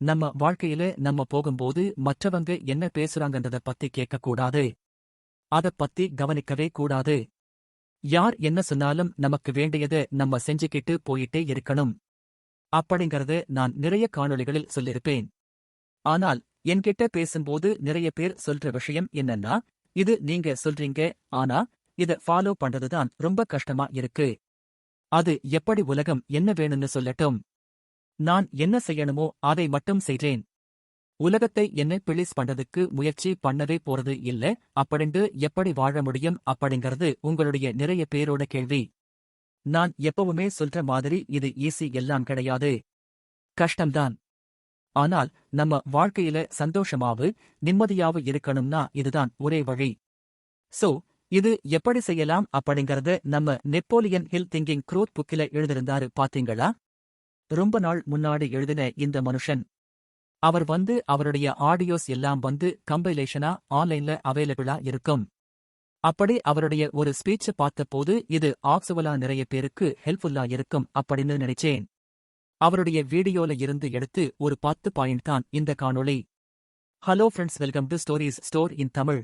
நம்ம வாழ்க்கையில நம்ம போகும்போது மற்றவங்க என்ன பேசுறாங்கன்றத பத்தி கேட்கக்கூடாது. அத பத்தி கவனிக்கவே கூடாது. யார் என்ன சொன்னாலும் நமக்கு வேண்டியத நம்ம செஞ்சுக்கிட்டு போயிட்டே இருக்கணும். அப்படிங்கறத நான் நிறைய காணொளிகளில் சொல்லிருப்பேன் ஆனால் என்கிட்ட பேசும்போது நிறைய பேர் சொல்ற விஷயம் என்னன்னா இது நீங்க சொல்றீங்க ஆனா இத ஃபாலோ பண்றதுதான் ரொம்ப கஷ்டமா இருக்கு. அது எப்படி உலகம் என்ன வேணும்னு சொல்லட்டும். நான் என்ன செய்யணுமோ அதை மட்டும் செய்றேன் உலகத்தை என்ன பிளிஸ் பண்றதுக்கு முயற்சி பண்ணவே போறது இல்ல அப்படின்ட்டு எப்படி வாழ முடியும் அப்படிங்கறது உங்களுடைய நிறைய பேரோட கேள்வி. நான் எப்பவுமே சொல்ற மாதிரி இது ஈஸி எல்லாம் கிடையாது. கஷ்டம்தான். ஆனால் நம்ம வாழ்க்கையில சந்தோஷமாவு நிம்மதியாவு இருக்கணும்னா இதுதான் ஒரே வழி. சோ இது எப்படி செய்யலாம் அப்படிங்கறத நம்ம நெப்போலியன் ஹில் திங்கிங் குரோத் புக்கில எழுதிருந்தாரு பாத்தீங்களா? ரொம்ப நாள் முன்னாடி எழுதின இந்த மனுஷன். அவர் வந்து அவருடைய ஆடியோஸ் எல்லாம் வந்து கம்பைலேஷனா ஆன்லைன்ல அவைலபிளா இருக்கும். அப்படி அவருடைய ஒரு ஸ்பீச் பார்த்தபோது இது ஆக்சுவலா நிறைய பேருக்கு ஹெல்ப்ஃபுல்லா இருக்கும் அப்படின்னு நினைச்சேன். அவருடைய வீடியோல இருந்து எடுத்து ஒரு பத்து பாயிண்ட் தான் இந்த காணொளி. Hello friends welcome to stories store in Tamil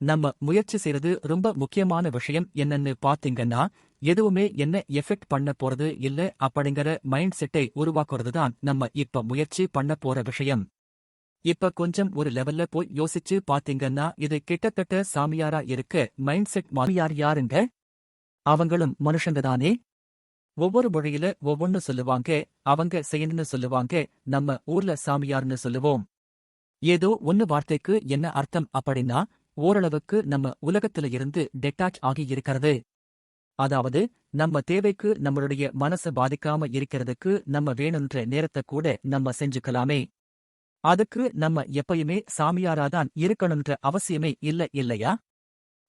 நம்ம முயற்சி செய்யறது ரொம்ப முக்கியமான விஷயம் என்னன்னு பாத்தீங்கன்னா எதுவுமே என்ன எஃபெக்ட் பண்ண போறது இல்ல அப்படிங்கிற மைண்ட் செட்டை உருவாக்குறது தான் நம்ம இப்ப முயற்சி பண்ண போற விஷயம். இப்ப கொஞ்சம் ஒரு லெவல்ல போய் யோசிச்சு பாத்தீங்கன்னா இது கிட்டத்தட்ட சாமியாரா இருக்க மைண்ட் செட் மாமியார் யாருங்க? அவங்களும் மனுஷங்க தானே? ஒவ்வொரு மொழியில ஒவ்வொன்னு சொல்லுவாங்க அவங்க செய்யணும்னு சொல்லுவாங்க நம்ம ஊர்ல சாமியார்னு சொல்லுவோம். ஏதோ ஒன்னு வார்த்தைக்கு என்ன அர்த்தம் அப்படின்னா ஓரளவுக்கு நம்ம உலகத்துல இருந்து டெட்டாச் ஆகி இருக்கிறது. அதாவது நம்ம தேவைக்கு நம்மளுடைய மனச பாதிக்காம இருக்கிறதுக்கு நம்ம வேணுன்ற நேரத்தை கூட நம்ம செஞ்சுக்கலாமே. அதுக்கு நம்ம எப்பயுமே சாமியாராதான் இருக்கணுன்ற அவசியமே இல்ல இல்லையா?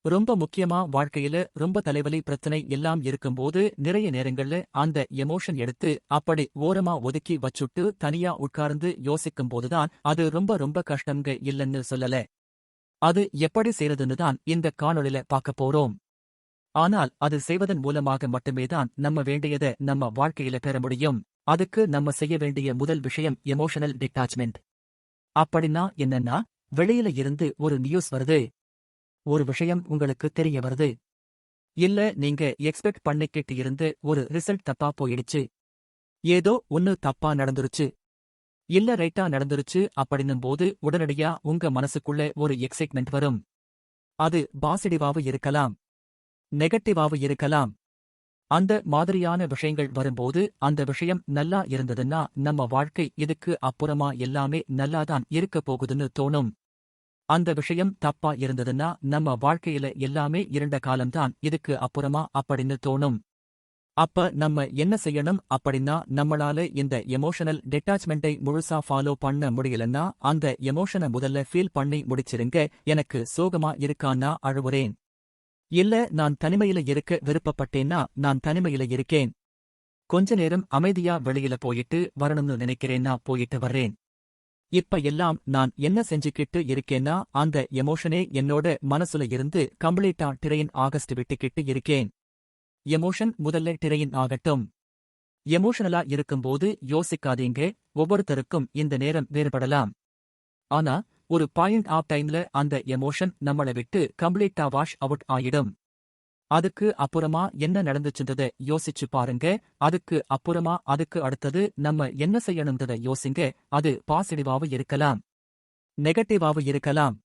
ரொம்ப முக்கியமா வாழ்க்கையில ரொம்ப தலைவலி பிரச்சனை எல்லாம் இருக்கும்போது நிறைய நேரங்கள்ல அந்த எமோஷன் எடுத்து அப்படி ஓரமா ஒதுக்கி வச்சுட்டு தனியா உட்கார்ந்து யோசிக்கும் போதுதான் அது ரொம்ப ரொம்ப கஷ்டங்க இல்லைன்னு சொல்லல. அது எப்படி செய்யறதுன்னு தான் இந்த காணொளில பார்க்க போறோம். ஆனால் அது செய்வதன் மூலமாக மட்டுமே தான் நம்ம வேண்டியதை நம்ம வாழ்க்கையில பெற முடியும். அதுக்கு நம்ம செய்ய வேண்டிய முதல் விஷயம் எமோஷனல் டிட்டாச்மெண்ட் அப்படின்னா என்னன்னா வெளியில இருந்து ஒரு நியூஸ் வருது. ஒரு விஷயம் உங்களுக்கு தெரிய வருது. இல்ல நீங்க எக்ஸ்பெக்ட் பண்ணிக்கிட்டு இருந்து ஒரு ரிசல்ட் தப்பா போயிடுச்சு. ஏதோ ஒன்னு தப்பா நடந்துருச்சு. இல்ல ரைட்டா நடந்துருச்சு அப்படின்னும் போது உடனடியா உங்க மனசுக்குள்ள ஒரு எக்ஸைட்மெண்ட் வரும். அது பாசிட்டிவாவு இருக்கலாம். நெகட்டிவாவு இருக்கலாம். அந்த மாதிரியான விஷயங்கள் வரும்போது அந்த விஷயம் நல்லா இருந்ததுன்னா நம்ம வாழ்க்கை இதுக்கு அப்புறமா எல்லாமே நல்லாதான் இருக்க போகுதுன்னு தோணும். அந்த விஷயம் தப்பா இருந்ததுன்னா நம்ம வாழ்க்கையில எல்லாமே இருண்ட காலம்தான் இதுக்கு அப்புறமா அப்படின்னு தோணும். அப்ப நம்ம என்ன செய்யணும் அப்படின்னா நம்மளால இந்த எமோஷனல் டிட்டாச்மெண்ட்டை முழுசா ஃபாலோ பண்ண முடியலன்னா அந்த எமோஷனை முதல்ல ஃபீல் பண்ணி முடிச்சிருங்க. எனக்கு சோகமா இருக்கான்னா அழுவுறேன். இல்ல நான் தனிமையில இருக்க விருப்பப்பட்டேன்னா நான் தனிமையில இருக்கேன். கொஞ்ச நேரம் அமைதியா வெளியில போயிட்டு வரணும்னு நினைக்கிறேன்னா போயிட்டு வர்றேன். இப்ப எல்லாம் நான் என்ன செஞ்சுக்கிட்டு இருக்கேன்னா அந்த எமோஷனே என்னோட மனசுல இருந்து கம்ப்ளீட்டா டிரெயின் ஆகஸ்ட் விட்டுக்கிட்டு இருக்கேன். எமோஷன் முதல்ல டிரெயின் ஆகட்டும். எமோஷனலா இருக்கும்போது யோசிக்காதீங்க ஒவ்வொருத்தருக்கும் இந்த நேரம் வேறுபடலாம். ஆனா ஒரு பாயிண்ட் ஆஃப் டைம்ல அந்த எமோஷன் நம்மளை விட்டு கம்ப்ளீட்டா வாஷ் அவுட் ஆயிடும். அதுக்கு அப்புறமா என்ன நடந்துச்சுன்றத யோசிச்சு பாருங்க. அதுக்கு அப்புறமா அதுக்கு அடுத்தது நம்ம என்ன செய்யணும்ன்றத யோசிங்க. அது பாசிட்டிவாவும் இருக்கலாம். நெகட்டிவாவும் இருக்கலாம்.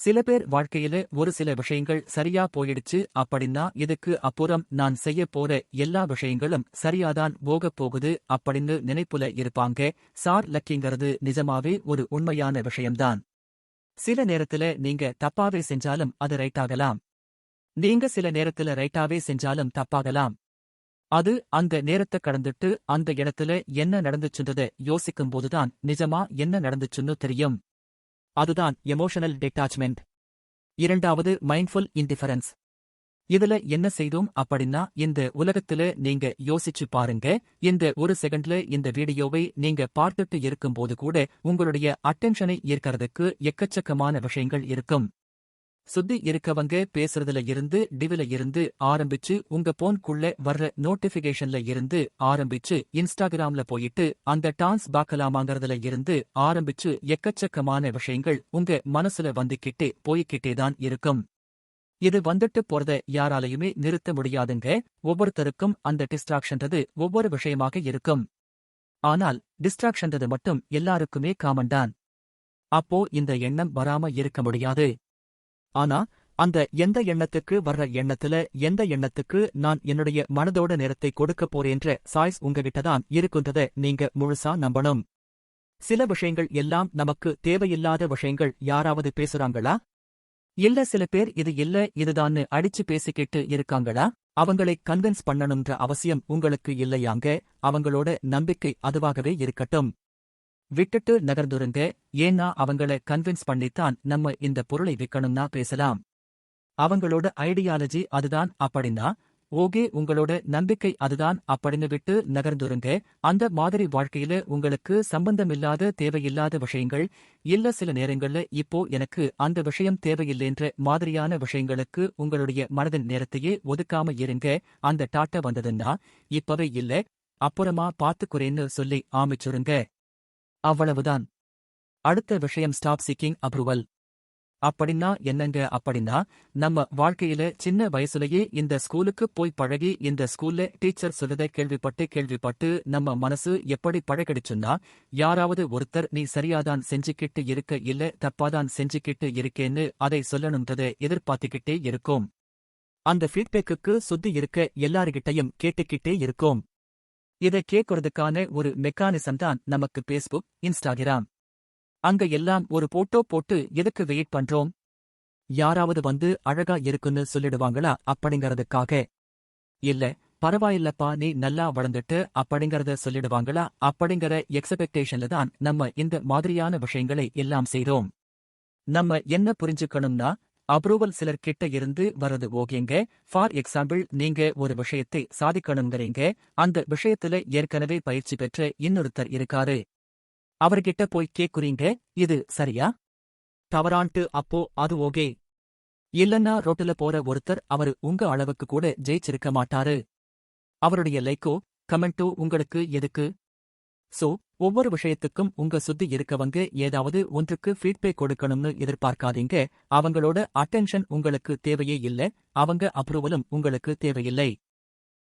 சில பேர் வாழ்க்கையில ஒரு சில விஷயங்கள் சரியா போயிடுச்சு அப்படின்னா இதுக்கு அப்புறம் நான் செய்ய போற எல்லா விஷயங்களும் சரியாதான் போகப் போகுது அப்படின்னு நினைப்புல இருப்பாங்க. சார் லக்கிங்கிறது நிஜமாவே ஒரு உண்மையான விஷயம்தான். சில நேரத்துல நீங்க தப்பாவே செஞ்சாலும் அது ரைட்டாகலாம் நீங்க சில நேரத்துல ரைட்டாவே செஞ்சாலும் தப்பாகலாம். அது அந்த நேரத்தை கடந்துட்டு அந்த இடத்துல என்ன நடந்துச்சுன்றத யோசிக்கும் போதுதான் நிஜமா என்ன நடந்துச்சுன்னு தெரியும். அதுதான் எமோஷனல் டெட்டாச்மெண்ட் இரண்டாவது மைண்ட்ஃபுல் இன்டிஃபரன்ஸ் இதுல என்ன செய்தோம் அப்படின்னா இந்த உலகத்துல நீங்க யோசிச்சு பாருங்க இந்த ஒரு செகண்ட்ல இந்த வீடியோவை நீங்க பார்த்துட்டு இருக்கும்போது கூட உங்களுடைய அட்டென்ஷனை ஈர்க்கிறதுக்கு எக்கச்சக்கமான விஷயங்கள் இருக்கும். சுத்தி இருக்கவங்க பேசுறதுல இருந்து டிவில இருந்து ஆரம்பிச்சு உங்க போன்குள்ள வர்ற நோட்டிபிகேஷன்ல இருந்து ஆரம்பிச்சு இன்ஸ்டாகிராம்ல போயிட்டு அந்த டான்ஸ் பாக்கலாமாங்கறதுல இருந்து ஆரம்பிச்சு எக்கச்சக்கமான விஷயங்கள் உங்க மனசுல வந்துகிட்டே போய்கிட்டே தான் இருக்கும். இது வந்துட்டு போறத யாராலையுமே நிறுத்த முடியாதுங்க. ஒவ்வொருத்தருக்கும் அந்த டிஸ்ட்ராக்ஷன்றது ஒவ்வொரு விஷயமாக இருக்கும். ஆனால் டிஸ்ட்ராக்ஷன்றது மட்டும் எல்லாருக்குமே காமன் தான். அப்போ இந்த எண்ணம் வராம இருக்க முடியாது. ஆனா அந்த எந்த எண்ணத்துக்கு வர்ற எண்ணத்துல எந்த எண்ணத்துக்கு நான் என்னுடைய மனதோட நேரத்தை கொடுக்க போறேன்ற சாய்ஸ் உங்ககிட்ட தான் இருக்குன்றத நீங்க முழுசா நம்பணும். சில விஷயங்கள் எல்லாம் நமக்கு தேவையில்லாத விஷயங்கள் யாராவது பேசுறாங்களா? இல்ல சில பேர் இது இல்ல இதுதான்னு அடிச்சு பேசிக்கிட்டு இருக்காங்களா? அவங்களை கன்வின்ஸ் பண்ணணும்ன்ற அவசியம் உங்களுக்கு இல்லையாங்க அவங்களோட நம்பிக்கை அதுவாகவே இருக்கட்டும். விட்டுட்டு நகர்ந்துருங்க. ஏன்னா அவங்கள கன்வின்ஸ் பண்ணித்தான் நம்ம இந்த பொருளை விற்கணும்னா பேசலாம். அவங்களோட ஐடியாலஜி அதுதான் அப்படின்னா ஓகே உங்களோட நம்பிக்கை அதுதான் அப்படின்னு விட்டு நகர்ந்துருங்க. அந்த மாதிரி வாழ்க்கையில உங்களுக்கு சம்பந்தமில்லாத தேவையில்லாத விஷயங்கள் இல்ல சில நேரங்கள்ல இப்போ எனக்கு அந்த விஷயம் தேவையில்லைன்ற மாதிரியான விஷயங்களுக்கு உங்களுடைய மனதின் நேரத்தையே ஒதுக்காம இருங்க. அந்த டாட்ட வந்ததுன்னா இப்பவே இல்ல அப்புறமா பாத்துக்குறேன்னு சொல்லி ஆமிச்சுருங்க அவ்வளவுதான். அடுத்த விஷயம் ஸ்டாப் சீக்கிங் அப்ரூவல் அப்படின்னா என்னங்க அப்படின்னா நம்ம வாழ்க்கையில சின்ன வயசுலயே இந்த ஸ்கூலுக்கு போய் பழகி இந்த ஸ்கூல்ல டீச்சர் சொல்லதை கேள்விப்பட்டு கேள்விப்பட்டு நம்ம மனசு எப்படி பழகடிச்சுன்னா யாராவது ஒருத்தர் நீ சரியாதான் செஞ்சுக்கிட்டு இருக்க இல்ல தப்பாதான் செஞ்சுக்கிட்டு இருக்கேன்னு அதை சொல்லணுன்றதை எதிர்பார்த்துக்கிட்டே இருக்கோம். அந்த ஃபீட்பேக்குக்கு சுத்தி இருக்க எல்லார்கிட்டையும் கேட்டுக்கிட்டே இருக்கோம். இதை கேட்கறதுக்கான ஒரு மெக்கானிசம் தான் நமக்கு பேஸ்புக் இன்ஸ்டாகிராம் அங்க எல்லாம் ஒரு போட்டோ போட்டு எதுக்கு வெயிட் பண்றோம்? யாராவது வந்து அழகா இருக்குன்னு சொல்லிடுவாங்களா அப்படிங்கறதுக்காக. இல்ல பரவாயில்லப்பா நீ நல்லா வளர்ந்துட்டு அப்படிங்கறத சொல்லிடுவாங்களா அப்படிங்கிற எக்ஸ்பெக்டேஷன்ல தான் நம்ம இந்த மாதிரியான விஷயங்களை எல்லாம் செய்றோம். நம்ம என்ன புரிஞ்சுக்கணும்னா அப்ரூவல் சிலர் கிட்ட இருந்து வரது ஓகேங்க. ஃபார் எக்ஸாம்பிள் நீங்க ஒரு விஷயத்தை சாதிக்கணுங்கிறீங்க. அந்த விஷயத்துல ஏற்கனவே பயிற்சி பெற்ற இன்னொருத்தர் இருக்காரு. அவர்கிட்ட போய் கேக்குறீங்க இது சரியா? தவறான்ட்டு அப்போ அது ஓகே. இல்லன்னா ரோட்டுல போற ஒருத்தர் அவரு உங்க அளவுக்கு கூட ஜெயிச்சிருக்க மாட்டாரு. அவருடைய லைக்கோ கமெண்ட்டோ உங்களுக்கு எதுக்கு? சோ ஒவ்வொரு விஷயத்துக்கும் உங்க சுத்தி இருக்கவங்க ஏதாவது ஒன்றுக்கு ஃபீட்பேக் கொடுக்கணும்னு எதிர்பார்க்காதீங்க. அவங்களோட அட்டென்ஷன் உங்களுக்கு தேவையே இல்ல. அவங்க அப்ரூவலும் உங்களுக்கு தேவையில்லை.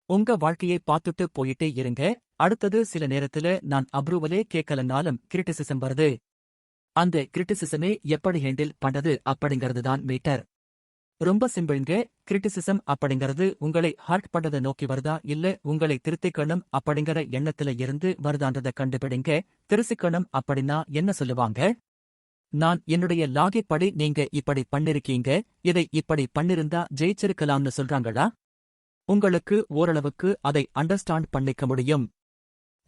உங்க வாழ்க்கையை பார்த்துட்டு போயிட்டே இருங்க. அடுத்தது சில நேரத்துல நான் அப்ரூவலே கேட்கலனாலும் கிரிட்டிசிசம் வருது. அந்த கிரிட்டிசிசமே எப்படி ஹேண்டில் பண்றது அப்படிங்கிறது தான் மீட்டர் ரொம்ப சிம்பிள்ங்க கிரிட்டிசிசம் அப்படிங்கிறது உங்களை ஹார்ட் பண்றதை நோக்கி வருதா இல்ல உங்களை திருத்திக்கணும் அப்படிங்கிற எண்ணத்துல இருந்து வருதான்றதை கண்டுபிடிங்க. திருசிக்கணும் அப்படின்னா என்ன சொல்லுவாங்க? நான் என்னுடைய லாகிக் படி நீங்க இப்படி பண்ணிருக்கீங்க இதை இப்படி பண்ணிருந்தா ஜெயிச்சிருக்கலாம்னு சொல்றாங்களா? உங்களுக்கு ஓரளவுக்கு அதை அண்டர்ஸ்டாண்ட் பண்ணிக்க முடியும்.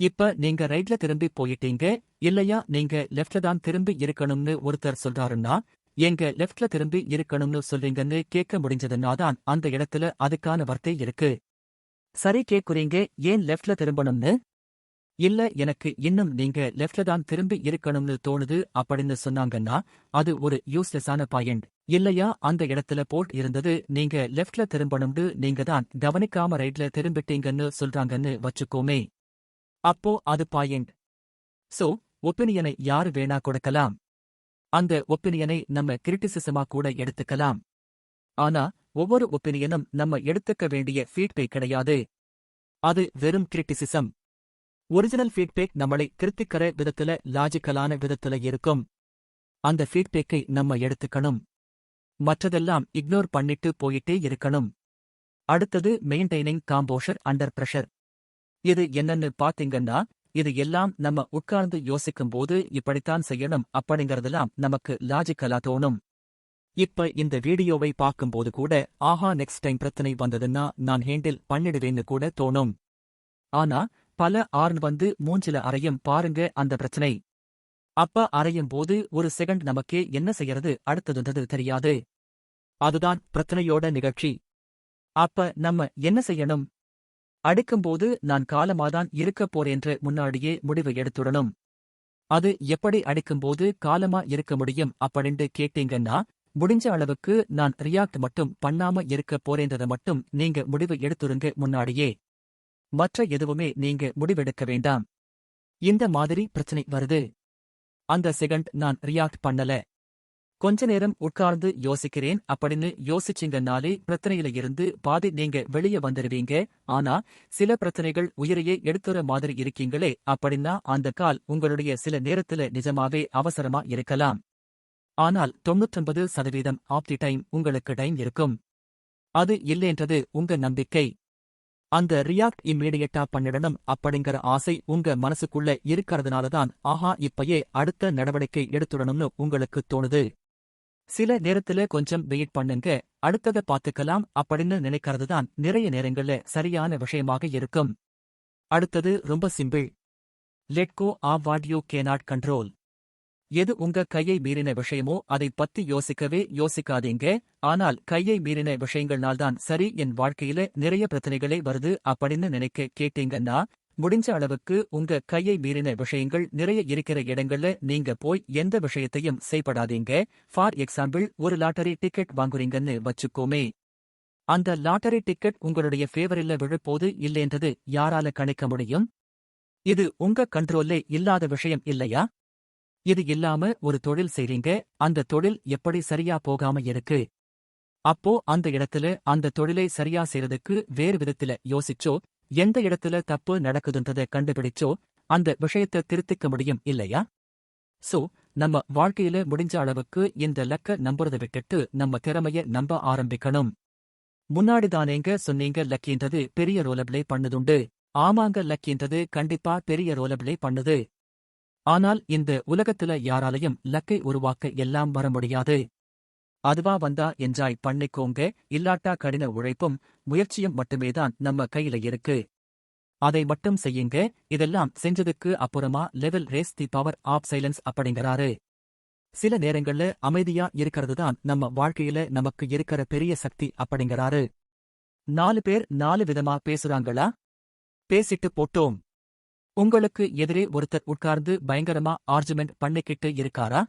இப்ப நீங்க ரைட்ல திரும்பி போயிட்டீங்க இல்லையா நீங்க லெஃப்ட்ல தான் திரும்பி இருக்கணும்னு ஒருத்தர் சொல்றாருன்னா எங்க லெஃப்ட்ல திரும்பி இருக்கணும்னு சொல்றீங்கன்னு கேட்க முடிஞ்சதுன்னா தான் அந்த இடத்துல அதுக்கான வார்த்தை இருக்கு. சரி கேக்குறீங்க ஏன் லெஃப்ட்ல திரும்பணும்னு? இல்ல எனக்கு இன்னும் நீங்க லெஃப்ட்ல தான் திரும்பி இருக்கணும்னு தோணுது அப்படின்னு சொன்னாங்கன்னா அது ஒரு யூஸ்லெஸ்ஸான பாயிண்ட் இல்லையா அந்த இடத்துல போட் இருந்தது நீங்க லெஃப்ட்ல திரும்பணும்னு நீங்க தான் கவனிக்காம ரைட்ல திரும்பிட்டீங்கன்னு சொல்றாங்கன்னு வச்சுக்கோமே. அப்போ அது பாயிண்ட் சோ ஒப்பீனியனை யாரு வேணா கொடுக்கலாம். அந்த ஒப்பீனியனை நம்ம கிரிட்டிசிசமா கூட எடுத்துக்கலாம். ஆனா ஒவ்வொரு ஒப்பீனியனும் நம்ம எடுத்துக்க வேண்டிய ஃபீட்பேக் கிடையாது. அது வெறும் கிரிட்டிசிசம் ஒரிஜினல் ஃபீட்பேக் நம்மளை கிருத்திக்கிற விதத்துல லாஜிக்கலான விதத்துல இருக்கும். அந்த ஃபீட்பேக்கை நம்ம எடுத்துக்கணும். மற்றதெல்லாம் இக்னோர் பண்ணிட்டு போயிட்டே இருக்கணும். அடுத்தது மெயின்டைனிங் காம்போஷர் அண்டர் பிரஷர் இது என்னன்னு பாத்தீங்கன்னா இது எல்லாம் நம்ம உட்கார்ந்து யோசிக்கும்போது இப்படித்தான் செய்யணும் அப்படிங்கறதெல்லாம் நமக்கு லாஜிக்கலா தோணும். இப்ப இந்த வீடியோவை பார்க்கும்போது கூட ஆஹா நெக்ஸ்ட் டைம் பிரச்சனை வந்ததுன்னா நான் ஹேண்டில் பண்ணிடுவேன்னு கூட தோணும். ஆனா பல ஆர்ன் வந்து மூஞ்சில அறையும் பாருங்க அந்த பிரச்சனை. அப்ப அறையும் போது ஒரு செகண்ட் நமக்கே என்ன செய்யறது? அடுத்ததுன்றது தெரியாது. அதுதான் பிரச்சனையோட நிகழ்ச்சி. அப்ப நம்ம என்ன செய்யணும்? அடிக்கும்போது நான் காலமாதான் இருக்கப் போறேன்ற முன்னாடியே முடிவு எடுத்துடணும். அது எப்படி அடிக்கும்போது காலமா இருக்க முடியும் அப்படின்ட்டு கேட்டீங்கன்னா முடிஞ்ச அளவுக்கு நான் ரியாக்ட் மட்டும் பண்ணாம இருக்க போறேன்றத மட்டும் நீங்க முடிவு எடுத்துருங்க முன்னாடியே. மற்ற எதுவுமே நீங்க முடிவெடுக்க வேண்டாம். இந்த மாதிரி பிரச்சனை வருது. அந்த செகண்ட் நான் ரியாக்ட் பண்ணல. கொஞ்ச நேரம் உட்கார்ந்து யோசிக்கிறேன் அப்படின்னு யோசிச்சிங்கனாலே பிரச்சனையில இருந்து பாதி நீங்க வெளியே வந்துருவீங்க. ஆனா சில பிரச்சனைகள் உயிரையே எடுத்துற மாதிரி இருக்கீங்களே அப்படின்னா அந்த கால் உங்களுடைய சில நேரத்துல நிஜமாவே அவசரமா இருக்கலாம். ஆனால் தொண்ணூற்றொன்பது சதவீதம் ஆஃப் தி டைம் உங்களுக்கு டைம் இருக்கும். அது இல்லேன்றது உங்க நம்பிக்கை. அந்த ரியாக்ட் இம்மீடியட்டா பண்ணிடணும் அப்படிங்கிற ஆசை உங்க மனசுக்குள்ள இருக்கறதுனாலதான் ஆஹா இப்பயே அடுத்த நடவடிக்கை எடுத்துடணும்னு உங்களுக்கு தோணுது. சில நேரத்துல கொஞ்சம் வெயிட் பண்ணுங்க அடுத்தத பாத்துக்கலாம் அப்படின்னு நினைக்கிறதுதான் நிறைய நேரங்கள்ல சரியான விஷயமாக இருக்கும். அடுத்தது ரொம்ப simple. Let go of what you cannot control எது உங்க கையை மீறின விஷயமோ அதை பத்தி யோசிக்கவே யோசிக்காதீங்க. ஆனால் கையை மீறின விஷயங்கள்னால்தான் சரி என் வாழ்க்கையில நிறைய பிரச்சனைகளே வருது அப்படின்னு நினைக்க கேட்டீங்கன்னா முடிஞ்ச அளவுக்கு உங்க கையை மீறின விஷயங்கள் நிறைய இருக்கிற இடங்கள்ல நீங்க போய் எந்த விஷயத்தையும் செய்படாதீங்க. ஃபார் எக்ஸாம்பிள் ஒரு லாட்டரி டிக்கெட் வாங்குறீங்கன்னு வச்சுக்கோமே. அந்த லாட்டரி டிக்கெட் உங்களுடைய ஃபேவரில்ல விழுப்போது இல்லைன்றது யாரால கணிக்க முடியும்? இது உங்க கண்ட்ரோல்லே இல்லாத விஷயம் இல்லையா? இது இல்லாம ஒரு தொழில் செய்றீங்க அந்த தொழில் எப்படி சரியா போகாம இருக்கு? அப்போ அந்த இடத்துல அந்த தொழிலை சரியா செய்யறதுக்கு வேறு விதத்துல யோசிச்சோ எந்த இடத்துல தப்பு நடக்குதுன்றதை கண்டுபிடிச்சோ அந்த விஷயத்தை திருத்திக்க முடியும் இல்லையா? சோ நம்ம வாழ்க்கையில முடிஞ்ச அளவுக்கு இந்த லக்க நம்புறத விட்டுட்டு நம்ம திறமைய நம்ப ஆரம்பிக்கணும். முன்னாடிதானேங்க சொன்னீங்க லக்கின்றது பெரிய ரோலபிளே பண்ணுதுண்டு. ஆமாங்க லக்கின்றது கண்டிப்பா பெரிய ரோலபிளே பண்ணுது. ஆனால் இந்த உலகத்துல யாராலையும் லக்கை உருவாக்க எல்லாம் வர முடியாது. அதுவா வந்தா என்ஜாய் பண்ணிக்கோங்க இல்லாட்டா கடின உழைப்பும் முயற்சியும் மட்டுமேதான் நம்ம கையில இருக்கு. அதை மட்டும் செய்யுங்க இதெல்லாம் செஞ்சதுக்கு அப்புறமா level raise the power of silence அப்படிங்கிறாரு. சில நேரங்கள்ல அமைதியா இருக்கிறது தான் நம்ம வாழ்க்கையில நமக்கு இருக்கிற பெரிய சக்தி அப்படிங்கிறாரு. நாலு பேர் நாலு விதமா பேசுறாங்களா? பேசிட்டு போட்டோம். உங்களுக்கு எதிரே ஒருத்தர் உட்கார்ந்து பயங்கரமா ஆர்ஜுமெண்ட் பண்ணிக்கிட்டு இருக்காரா?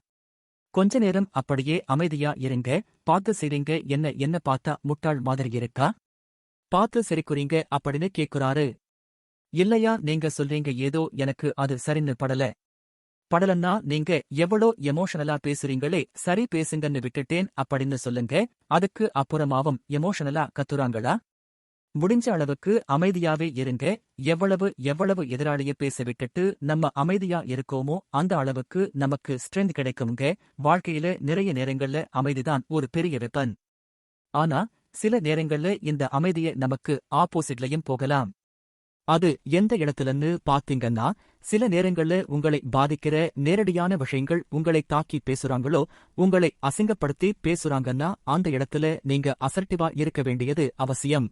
கொஞ்ச நேரம் அப்படியே அமைதியா இருங்க. பார்த்து செய்றீங்க என்ன என்ன பார்த்தா முட்டாள் மாதிரி இருக்கா? பார்த்து சிரிக்குறீங்க அப்படின்னு கேக்குறாரு. இல்லையா நீங்க சொல்றீங்க ஏதோ எனக்கு அது சரின்னு படல. படலன்னா நீங்க எவ்வளோ எமோஷனலா பேசுறீங்களே சரி பேசுங்கன்னு விட்டுட்டேன் அப்படின்னு சொல்லுங்க. அதுக்கு அப்புறமாவும் எமோஷனலா கத்துறாங்களா? முடிஞ்ச அளவுக்கு அமைதியாவே இருங்க. எவ்வளவு எவ்வளவு எதிராளிய பேச விட்டுட்டு நம்ம அமைதியா இருக்கோமோ அந்த அளவுக்கு நமக்கு ஸ்ட்ரென்த் கிடைக்குங்க வாழ்க்கையில நிறைய நேரங்கள்ல அமைதிதான் ஒரு பெரிய வெப்பன் ஆனா சில நேரங்கள்ல இந்த அமைதிய நமக்கு ஆப்போசிட்லயும் போகலாம். அது எந்த இடத்துலன்னு பாத்தீங்கன்னா சில நேரங்கள்ல உங்களை பாதிக்கிற நேரடியான விஷயங்கள் உங்களை தாக்கி பேசுறாங்களோ உங்களை அசிங்கப்படுத்தி பேசுறாங்கன்னா அந்த இடத்துல நீங்க அசர்ட்டிவா இருக்க வேண்டியது அவசியம்.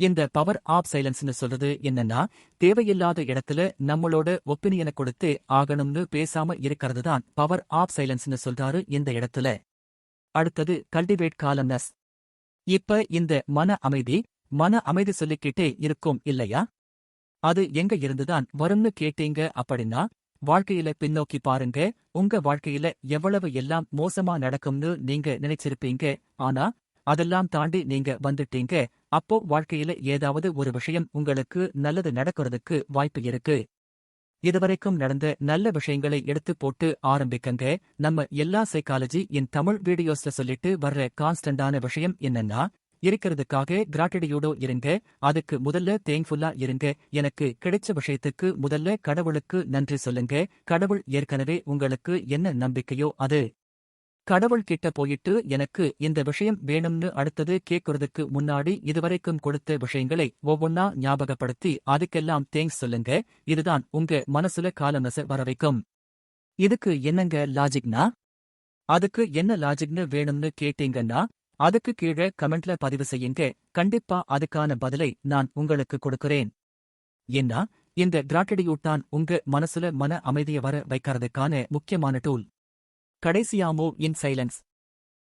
இந்த பவர் ஆப் சைலன்ஸ்னு சொல்றது என்னன்னா தேவையில்லாத இடத்துல நம்மளோட ஒப்பீனியனை கொடுத்து ஆகணும்னு பேசாம இருக்கிறது தான் பவர் ஆப் சைலன்ஸ்னு சொல்றாரு இந்த இடத்துல. அடுத்தது கல்டிவேட் காலம்னஸ் இப்ப இந்த மன அமைதி மன அமைதி சொல்லிக்கிட்டே இருக்கும் இல்லையா? அது எங்க இருந்துதான் வரும்னு கேட்டீங்க அப்படின்னா வாழ்க்கையில பின்னோக்கி பாருங்க. உங்க வாழ்க்கையில எவ்வளவு எல்லாம் மோசமா நடக்கும்னு நீங்க நினைச்சிருப்பீங்க. ஆனா அதெல்லாம் தாண்டி நீங்க வந்துட்டீங்க. அப்போ வாழ்க்கையில ஏதாவது ஒரு விஷயம் உங்களுக்கு நல்லது நடக்கிறதுக்கு வாய்ப்பு இருக்கு. இதுவரைக்கும் நடந்த நல்ல விஷயங்களை எடுத்து போட்டு ஆரம்பிக்கங்க. நம்ம எல்லா சைக்காலஜி என் தமிழ் வீடியோஸ்ல சொல்லிட்டு வர்ற கான்ஸ்டன்டான விஷயம் என்னன்னா இருக்கிறதுக்காக கிராட்டிடியூடோ இருங்க. அதுக்கு முதல்ல தேங்க்ஃபுல்லா இருங்க. எனக்கு கிடைச்ச விஷயத்துக்கு முதல்ல கடவுளுக்கு நன்றி சொல்லுங்க. கடவுள் ஏற்கனவே உங்களுக்கு என்ன நம்பிக்கையோ அது. கடவுள் கிட்ட போயிட்டு எனக்கு இந்த விஷயம் வேணும்னு அடுத்தது கேக்குறதுக்கு முன்னாடி இதுவரைக்கும் கொடுத்த விஷயங்களை ஒவ்வொன்னா ஞாபகப்படுத்தி அதுக்கெல்லாம் தேங்க்ஸ் சொல்லுங்க. இதுதான் உங்க மனசுல காலமச வர வைக்கும். இதுக்கு என்னங்க லாஜிக்னா அதுக்கு என்ன லாஜிக்னு வேணும்னு கேட்டீங்கன்னா அதுக்கு கீழே கமெண்ட்ல பதிவு செய்யுங்க. கண்டிப்பா அதுக்கான பதிலை நான் உங்களுக்கு கொடுக்கிறேன். ஏன்னா இந்த கிராட்டிடியூட் தான் உங்க மனசுல மன அமைதியை வர வைக்கிறதுக்கான முக்கியமான டூல் கடைசியாமோ இன் சைலன்ஸ்.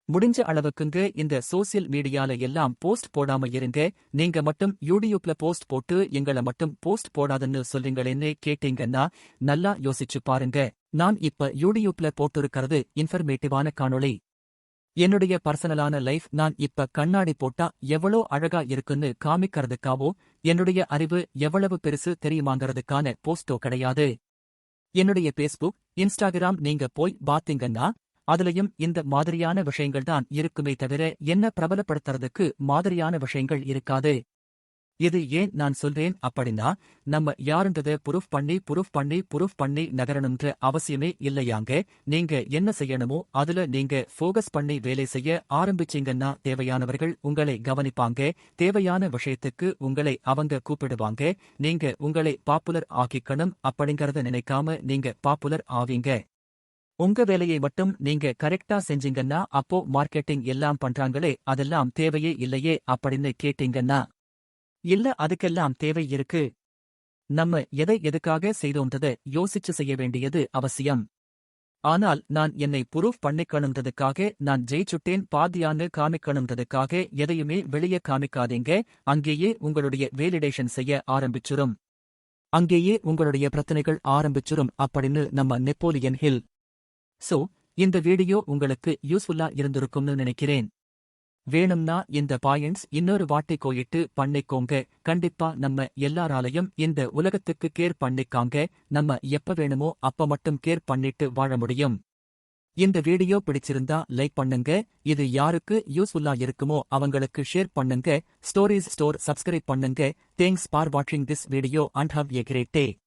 முடிஞ்ச அளவுக்குங்க இந்த சோசியல் மீடியால எல்லாம் போஸ்ட் போடாம இருங்க. நீங்க மட்டும் யூடியூப்ல போஸ்ட் போட்டு எங்கள மட்டும் போஸ்ட் போடாதுன்னு சொல்றீங்களேன்னு கேட்டீங்கன்னா நல்லா யோசிச்சு பாருங்க. நான் இப்ப யூடியூப்ல போட்டிருக்கிறது இன்ஃபர்மேட்டிவான காணொளி. என்னுடைய பர்சனலான லைஃப் நான் இப்ப கண்ணாடி போட்டா எவ்வளோ அழகா இருக்குன்னு காமிக்கிறதுக்காவோ என்னுடைய அறிவு எவ்வளவு பெருசு தெரியுமாங்கிறதுக்கான போஸ்டோ கிடையாது. என்னுடைய பேஸ்புக் இன்ஸ்டாகிராம் நீங்க போய் பாத்தீங்கன்னா அதுலயும் இந்த மாதிரியான விஷயங்கள் தான் இருக்குமே தவிர என்ன பிரபலப்படுத்துறதுக்கு மாதிரியான விஷயங்கள் இருக்காது. இது ஏன் நான் சொல்றேன் அப்படின்னா நம்ம யாருன்றத புரூஃப் பண்ணி புரூஃப் பண்ணி புரூஃப் பண்ணி நகரணுன்ற அவசியமே இல்லையாங்க. நீங்க என்ன செய்யணுமோ அதுல நீங்க ஃபோகஸ் பண்ணி வேலை செய்ய ஆரம்பிச்சீங்கன்னா தேவையானவர்கள் உங்களை கவனிப்பாங்க. தேவையான விஷயத்துக்கு உங்களை அவங்க கூப்பிடுவாங்க. நீங்க உங்களை பாப்புலர் ஆக்கிக்கணும் அப்படிங்கறத நினைக்காம நீங்க பாப்புலர் ஆவீங்க. உங்க வேலையை மட்டும் நீங்க கரெக்டா செஞ்சீங்கன்னா அப்போ மார்க்கெட்டிங் எல்லாம் பண்றாங்களே அதெல்லாம் தேவையே இல்லையே அப்படின்னு கேட்டீங்கன்னா இல்ல அதுக்கெல்லாம் தேவை இருக்கு. நம்ம எதை எதுக்காக செய்தோன்றத யோசிச்சு செய்ய வேண்டியது அவசியம். ஆனால் நான் என்னை ப்ரூஃப் பண்ணிக்கணுன்றதுக்காக நான் ஜெயிச்சுட்டேன் பாதியான்னு காமிக்கணுன்றதுக்காக எதையுமே வெளியே காமிக்காதீங்க அங்கேயே உங்களுடைய வேலிடேஷன் செய்ய ஆரம்பிச்சிரும். அங்கேயே உங்களுடைய பிரச்சனைகள் ஆரம்பிச்சிரும் அப்படின்னு நம்ம நெப்போலியன் ஹில். சோ இந்த வீடியோ உங்களுக்கு யூஸ்ஃபுல்லா இருந்திருக்கும்னு நினைக்கிறேன். வேணும்னா இந்த பாயிண்ட்ஸ் இன்னொரு வாட்டை கோயிட்டு பண்ணிக்கோங்க. கண்டிப்பா நம்ம எல்லாராலையும் இந்த உலகத்துக்கு கேர் பண்ணிக்காங்க. நம்ம எப்ப வேணுமோ அப்ப மட்டும் கேர் பண்ணிட்டு வாழ முடியும். இந்த வீடியோ பிடிச்சிருந்தா லைக் பண்ணுங்க. இது யாருக்கு யூஸ்ஃபுல்லா இருக்குமோ அவங்களுக்கு ஷேர் பண்ணுங்க. ஸ்டோரிஸ் ஸ்டோர் சப்ஸ்கிரைப் பண்ணுங்க. தேங்க்ஸ் ஃபார் வாட்சிங் this video and have a great day